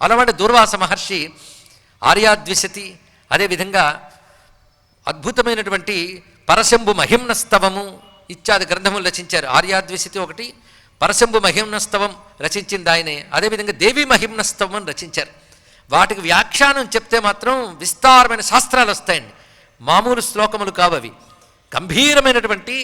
అలాంటి దూర్వాస మహర్షి ఆర్యాద్విశతి అదేవిధంగా అద్భుతమైనటువంటి పరశంభు మహిమ్నస్తవము ఇత్యాది గ్రంథములు రచించారు. ఆర్యాద్విశతి ఒకటి పరశంభు మహిమ్నస్తవం రచించింది ఆయనే. అదేవిధంగా దేవి మహిమ్నస్తవం అని రచించారు. వాటికి వ్యాఖ్యానం చెప్తే మాత్రం విస్తారమైన శాస్త్రాలు వస్తాయండి. మామూలు శ్లోకములు కావవి గంభీరమైనటువంటి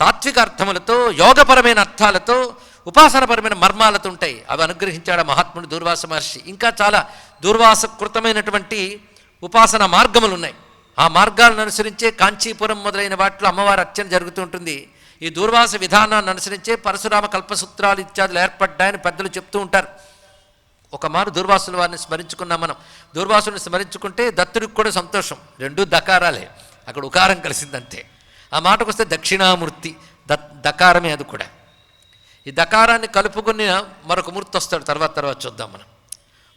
తాత్విక అర్థములతో యోగపరమైన అర్థాలతో ఉపాసనపరమైన మర్మాలతో ఉంటాయి. అవి అనుగ్రహించాడు మహాత్ముడు దూర్వాస మహర్షి. ఇంకా చాలా దూర్వాసకృతమైనటువంటి ఉపాసన మార్గములు ఉన్నాయి ఆ మార్గాలను అనుసరించే కాంచీపురం మొదలైన వాటిలో అమ్మవారి అర్చన జరుగుతూ ఉంటుంది. ఈ దూర్వాస విధానాన్ని అనుసరించే పరశురామ కల్పసూత్రాలు ఇత్యాదులు ఏర్పడ్డాయని పెద్దలు చెప్తూ ఉంటారు. ఒక మారు దూర్వాసుల వారిని స్మరించుకున్నాం మనం. దూర్వాసుని స్మరించుకుంటే దత్తుడికి కూడా సంతోషం. రెండూ దకారాలే. అక్కడ ఉకారం కలిసిందంతే. ఆ మాటకు వస్తే దక్షిణామూర్తి దకారమే అది కూడా. ఈ దకారాన్ని కలుపుకుని మరొక మూర్తి వస్తాడు. తర్వాత తర్వాత చూద్దాం మనం.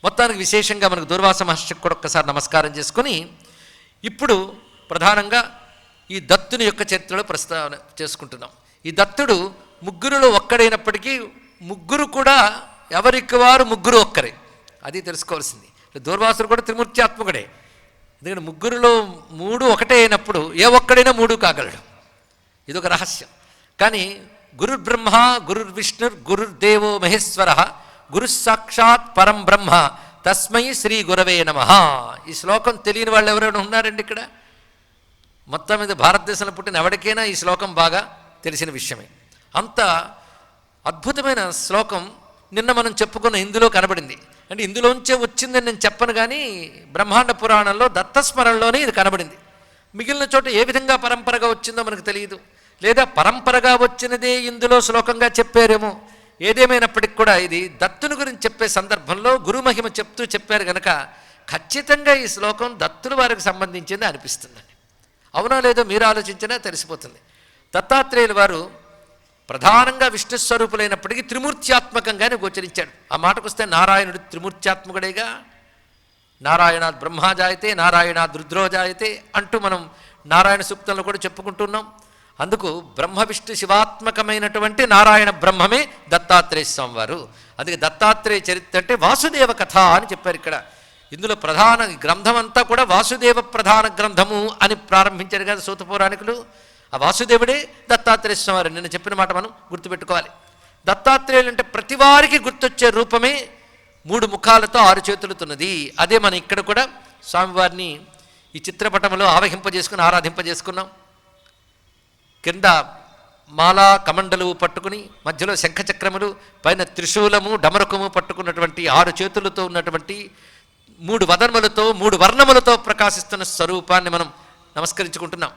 మొత్తానికి విశేషంగా మనకు దూర్వాస మహర్షికి కూడా ఒక్కసారి నమస్కారం చేసుకుని ఇప్పుడు ప్రధానంగా ఈ దత్తుని యొక్క చరిత్రలో ప్రస్తావన చేసుకుంటున్నాం. ఈ దత్తుడు ముగ్గురులో ఒక్కడైనప్పటికీ ముగ్గురు కూడా ఎవరికి వారు ముగ్గురు ఒక్కరే. అది తెలుసుకోవాల్సింది. దూర్వాసుడు కూడా త్రిమూర్త్యాత్మకుడే. ఎందుకంటే ముగ్గురులో మూడు ఒకటే అయినప్పుడు ఏ ఒక్కడైనా మూడు కాగలడు. ఇదొక రహస్యం. కానీ గురుర్బ్రహ్మ గురుర్విష్ణుర్ గురుర్దేవో మహేశ్వర గురు సాక్షాత్ పరం బ్రహ్మ తస్మై శ్రీ గురవే నమ. ఈ శ్లోకం తెలియని వాళ్ళు ఎవరైనా ఉన్నారండి ఇక్కడ? మొత్తం మీద భారతదేశంలో పుట్టిన ఎవరికైనా ఈ శ్లోకం బాగా తెలిసిన విషయమే. అంత అద్భుతమైన శ్లోకం నిన్న మనం చెప్పుకున్న ఇందులో కనబడింది. అంటే ఇందులోంచే వచ్చిందని నేను చెప్పను కానీ బ్రహ్మాండ పురాణంలో దత్తస్మరణలోనే ఇది కనబడింది. మిగిలిన చోట ఏ విధంగా పరంపరగా వచ్చిందో మనకు తెలియదు. లేదా పరంపరగా వచ్చినదే ఇందులో శ్లోకంగా చెప్పారేమో. ఏదేమైనప్పటికి కూడా ఇది దత్తుని గురించి చెప్పే సందర్భంలో గురుమహిమ చెప్తూ చెప్పారు కనుక ఖచ్చితంగా ఈ శ్లోకం దత్తుల వారికి సంబంధించింది అనిపిస్తుందండి అవునా లేదో మీరు ఆలోచించినా తెలిసిపోతుంది. దత్తాత్రేయుల వారు ప్రధానంగా విష్ణు స్వరూపులైనప్పటికీ త్రిమూర్త్యాత్మకంగానే గోచరించాడు ఆ మాటకొస్తే నారాయణుడు త్రిమూర్త్యాత్మకుడేగా నారాయణాద్ బ్రహ్మాజాయితే నారాయణాద్ రుద్రోజాయితే అంటూ మనం నారాయణ సూక్తంలో కూడా చెప్పుకుంటున్నాం అందుకు బ్రహ్మ విష్ణు శివాత్మకమైనటువంటి నారాయణ బ్రహ్మమే దత్తాత్రేయ స్వామి వారు అందుకే దత్తాత్రేయ చరిత్ర అంటే వాసుదేవ కథ అని చెప్పారు ఇక్కడ. ఇందులో ప్రధాన గ్రంథం అంతా కూడా వాసుదేవ ప్రధాన గ్రంథము అని ప్రారంభించారు కదా సూత పౌరాణికులు. ఆ వాసుదేవుడే దత్తాత్రేయ స్వామి వారు నేను చెప్పిన మాట మనం గుర్తుపెట్టుకోవాలి. దత్తాత్రేయులు అంటే ప్రతి వారికి గుర్తొచ్చే రూపమే మూడు ముఖాలతో ఆరు చేతులతున్నది. అదే మనం ఇక్కడ కూడా స్వామివారిని ఈ చిత్రపటంలో ఆవహింపజేసుకుని ఆరాధింపజేసుకున్నాం. కింద మాలా కమండలు పట్టుకుని మధ్యలో శంఖచక్రములు పైన త్రిశూలము డమరకము పట్టుకున్నటువంటి ఆరు చేతులతో ఉన్నటువంటి మూడు వదనములతో మూడు వర్ణములతో ప్రకాశిస్తున్న స్వరూపాన్ని మనం నమస్కరించుకుంటున్నాం.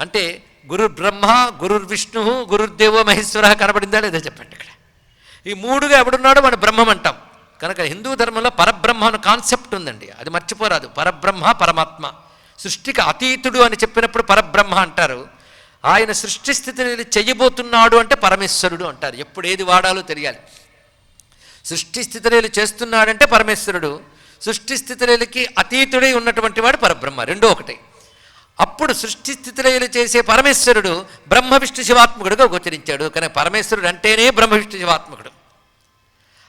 అంటే గురు బ్రహ్మ గురుర్ గురుర్దేవో మహేశ్వర కనబడిందా లేదా చెప్పండి ఇక్కడ. ఈ మూడుగా ఎవడున్నాడో మన బ్రహ్మం అంటాం కనుక హిందూ ధర్మంలో పరబ్రహ్మ అనే కాన్సెప్ట్ ఉందండి. అది మర్చిపోరాదు. పరబ్రహ్మ పరమాత్మ. సృష్టికి అతీతుడు అని చెప్పినప్పుడు పరబ్రహ్మ అంటారు. ఆయన సృష్టి స్థితిని చెయ్యబోతున్నాడు అంటే పరమేశ్వరుడు అంటారు. ఎప్పుడు ఏది వాడాలో తెలియాలి. సృష్టి స్థితిరేలు చేస్తున్నాడంటే పరమేశ్వరుడు. సృష్టి స్థితిరేలకి అతీతుడై ఉన్నటువంటి వాడు పరబ్రహ్మ. రెండో ఒకటి. అప్పుడు సృష్టి స్థితిలయలు చేసే పరమేశ్వరుడు బ్రహ్మ విష్ణు శివాత్మకుడుగా గోచరించాడు. కానీ పరమేశ్వరుడు అంటేనే బ్రహ్మ విష్ణు శివాత్మకుడు.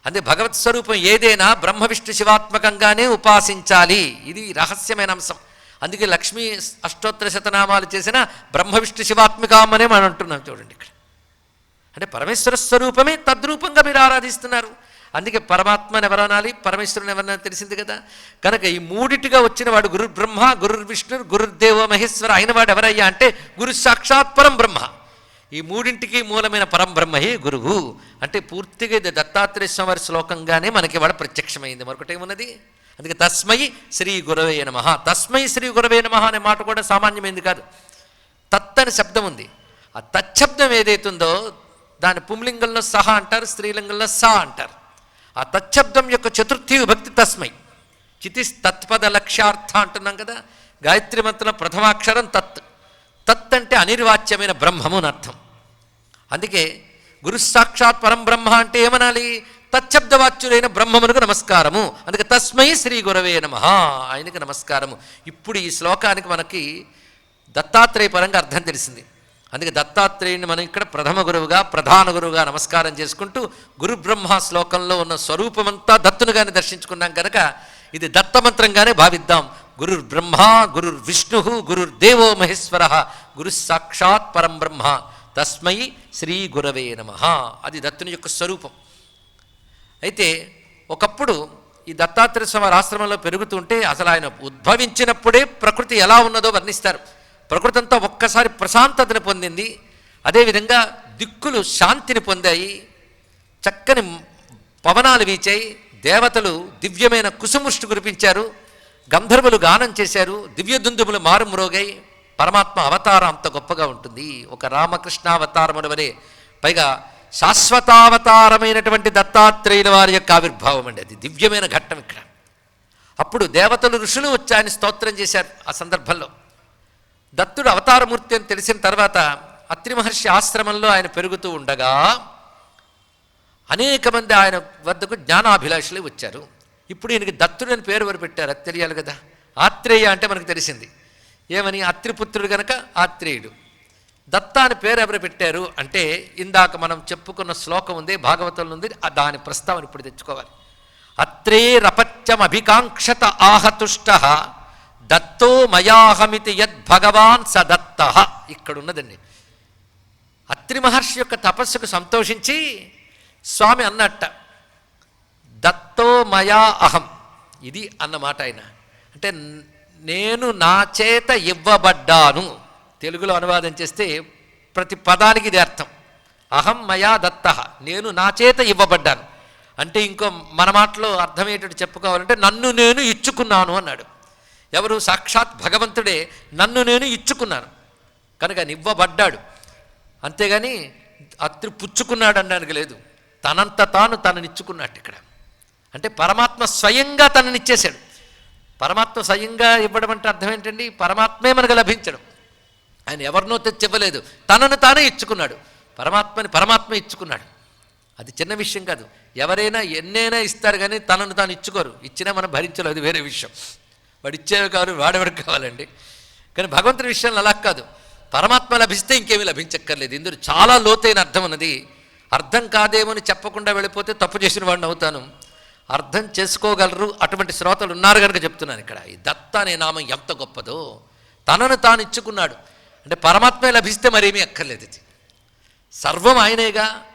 అదే భగవత్ స్వరూపం ఏదైనా బ్రహ్మ విష్ణు శివాత్మకంగానే ఉపాసించాలి. ఇది రహస్యమైన అంశం. అందుకే లక్ష్మీ అష్టోత్తర శతనామాలు చేసిన బ్రహ్మ విష్ణు శివాత్మికామనే మనం అంటున్నాం చూడండి ఇక్కడ. అంటే పరమేశ్వర స్వరూపమే తద్రూపంగా మీరు ఆరాధిస్తున్నారు. అందుకే పరమాత్మని ఎవరనాలి పరమేశ్వరుని ఎవరన్నా తెలిసింది కదా. కనుక ఈ మూడిటిగా వచ్చిన వాడు గురు బ్రహ్మ గురు విష్ణు గురుదేవ మహేశ్వర అయిన వాడు ఎవరయ్యా అంటే గురు సాక్షాత్ పరం బ్రహ్మ. ఈ మూడింటికి మూలమైన పరం బ్రహ్మయే గురువు. అంటే పూర్తిగా ఇది దత్తాత్రేయ స్వామి శ్లోకంగానే మనకి వాడు ప్రత్యక్షమైంది. మరొకటి ఏమున్నది? అందుకే తస్మై శ్రీ గురవే నమ. తస్మై శ్రీ గురవే నమ అనే మాట కూడా సామాన్యమైంది కాదు. తత్ అని శబ్దం ఉంది. ఆ తచ్చబ్దం ఏదైతుందో దాని పుంలింగంలో సహ అంటారు స్త్రీలింగంలో స అంటారు. ఆ తచ్చబ్దం యొక్క చతుర్థి విభక్తి తస్మై. చితి తత్పద లక్ష్యార్థ అంటున్నాం కదా. గాయత్రి మంత్రం ప్రథమాక్షరం తత్. తత్ అంటే అనిర్వాచ్యమైన బ్రహ్మము అని అర్థం. అందుకే గురు సాక్షాత్ పరం బ్రహ్మ అంటే ఏమనాలి? తచ్చబ్దవాచ్యుడైన బ్రహ్మమునకు నమస్కారము. అందుకే తస్మై శ్రీ గురవే నమ. ఆయనకి నమస్కారము. ఇప్పుడు ఈ శ్లోకానికి మనకి దత్తాత్రేయ పరంగా అర్థం తెలిసింది. అందుకే దత్తాత్రేయుని మనం ఇక్కడ ప్రథమ గురువుగా ప్రధాన గురువుగా నమస్కారం చేసుకుంటూ గురు బ్రహ్మ శ్లోకంలో ఉన్న స్వరూపమంతా దత్తునుగానే దర్శించుకున్నాం కనుక ఇది దత్తమంత్రంగానే భావిద్దాం. గురుర్ బ్రహ్మ గురుర్ విష్ణు గురుర్ దేవో మహేశ్వర గురు సాక్షాత్ పరం బ్రహ్మ. తస్మై శ్రీ గురవే నమ. అది దత్తుని యొక్క స్వరూపం. అయితే ఒకప్పుడు ఈ దత్తాత్రేయ స్వామి ఆశ్రమంలో పెరుగుతుంటే అసలు ఆయన ఉద్భవించినప్పుడే ప్రకృతి ఎలా ఉన్నదో వర్ణిస్తారు. ప్రకృతి అంతా ఒక్కసారి ప్రశాంతతను పొందింది. అదేవిధంగా దిక్కులు శాంతిని పొందాయి. చక్కని పవనాలు వీచాయి. దేవతలు దివ్యమైన కుసుముష్టి కురిపించారు. గంధర్వులు గానం చేశారు. దివ్య దుందుములు మారుమ్రోగాయి పరమాత్మ అవతారం అంత గొప్పగా ఉంటుంది. ఒక రామకృష్ణ అవతారములు వలె. పైగా శాశ్వతావతారమైనటువంటి దత్తాత్రేయుల వారి యొక్క ఆవిర్భావం అండి అది. దివ్యమైన ఘట్టం ఇక్కడ. అప్పుడు దేవతలు ఋషులు వచ్చాయని స్తోత్రం చేశారు ఆ సందర్భంలో. దత్తుడు అవతారమూర్తి అని తెలిసిన తర్వాత అత్రి మహర్షి ఆశ్రమంలో ఆయన పెరుగుతూ ఉండగా అనేక మంది ఆయన వద్దకు జ్ఞానాభిలాషులు వచ్చారు. ఇప్పుడు ఈయనకి దత్తుడు అని పేరు ఎవరు పెట్టారు? అది తెలియాలి కదా. ఆత్రేయ అంటే మనకు తెలిసింది. ఏమని? అత్రిపుత్రుడు గనక ఆత్రేయుడు. దత్త అని పేరు ఎవరు పెట్టారు అంటే ఇందాక మనం చెప్పుకున్న శ్లోకం ఉంది భాగవతంలో ఉంది దాని ప్రస్తావన ఇప్పుడు తెచ్చుకోవాలి. అత్రేరపత్యమభికాంక్షత ఆహతుష్ట దత్తో మయాహమితి యద్భగవాన్ స దత్త. ఇక్కడ ఉన్నదండి అత్రి మహర్షి యొక్క తపస్సుకు సంతోషించి స్వామి అన్నట్ట దత్తో మయా అహం. ఇది అన్నమాట ఆయన. అంటే నేను నా చేత ఇవ్వబడ్డాను. తెలుగులో అనువాదం చేస్తే ప్రతి పదానికి ఇది అర్థం. అహం మయా దత్త. నేను నా చేత ఇవ్వబడ్డాను. అంటే ఇంకో మన మాటలో అర్థమయ్యేటట్టు చెప్పుకోవాలంటే నన్ను నేను ఇచ్చుకున్నాను అన్నాడు. ఎవరు? సాక్షాత్ భగవంతుడే నన్ను నేను ఇచ్చుకున్నాను. కనుక ఆయన ఇవ్వబడ్డాడు అంతేగాని అత్రి పుచ్చుకున్నాడు అనడానికి లేదు. తనంత తాను తననిచ్చుకున్నట్టు ఇక్కడ. అంటే పరమాత్మ స్వయంగా తననిచ్చేశాడు పరమాత్మ స్వయంగా ఇవ్వడం అంటే అర్థం ఏంటండి? పరమాత్మే మనకు లభించడం. ఆయన ఎవరినో తెచ్చి ఇవ్వలేదు తనను తానే ఇచ్చుకున్నాడు. పరమాత్మని పరమాత్మ ఇచ్చుకున్నాడు. అది చిన్న విషయం కాదు. ఎవరైనా ఎన్నైనా ఇస్తారు కానీ తనను తాను ఇచ్చుకోరు. ఇచ్చినా మనం భరించలేదు అది వేరే విషయం. వాడు ఇచ్చేవి కాదు వాడెవడికి కావాలండి? కానీ భగవంతుని విషయంలో అలా కాదు. పరమాత్మ లభిస్తే ఇంకేమీ లభించక్కర్లేదు. ఇందులో చాలా లోతైన అర్థం ఉన్నది. అర్థం కాదేమని చెప్పకుండా వెళ్ళిపోతే తప్పు చేసిన వాడిని అవుతాను. అర్థం చేసుకోగలరు. అటువంటి శ్రోతలు ఉన్నారు కనుక చెప్తున్నాను ఇక్కడ. ఈ దత్త అనే నామం ఎంత గొప్పదో. తనను తాను ఇచ్చుకున్నాడు. అంటే పరమాత్మే లభిస్తే మరేమీ అక్కర్లేదు ఇది. సర్వం ఆయనేగా.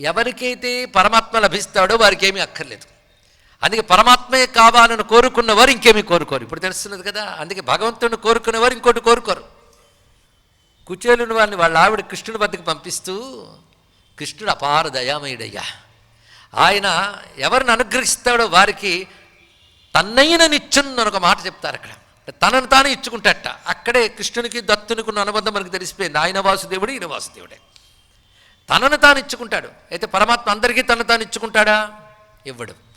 ఎవరికైతే పరమాత్మ లభిస్తాడో వారికి ఏమీ అక్కర్లేదు. అందుకే పరమాత్మే కావాలని కోరుకున్నవారు ఇంకేమీ కోరుకోరు. ఇప్పుడు తెలుస్తున్నది కదా అందుకే భగవంతుడిని కోరుకునేవారు ఇంకోటి కోరుకోరు. కుచేలుని వారిని వాళ్ళ ఆవిడ కృష్ణుడి వద్దకు పంపిస్తూ కృష్ణుడు అపార దయామయుడయ్యా. ఆయన ఎవరిని అనుగ్రహిస్తాడో వారికి తన్నైన నిచ్చున్న ఒక మాట చెప్తారు అక్కడ. తనను తాను ఇచ్చుకుంటాట. అక్కడే కృష్ణునికి దత్తునికి ఉన్న అనుబంధం మనకు తెలిసిపోయింది. ఆయన వాసుదేవుడు ఈయన వాసుదేవుడే తనను తాను ఇచ్చుకుంటాడు. అయితే పరమాత్మ అందరికీ తను తాను ఇచ్చుకుంటాడా? ఇవ్వడు.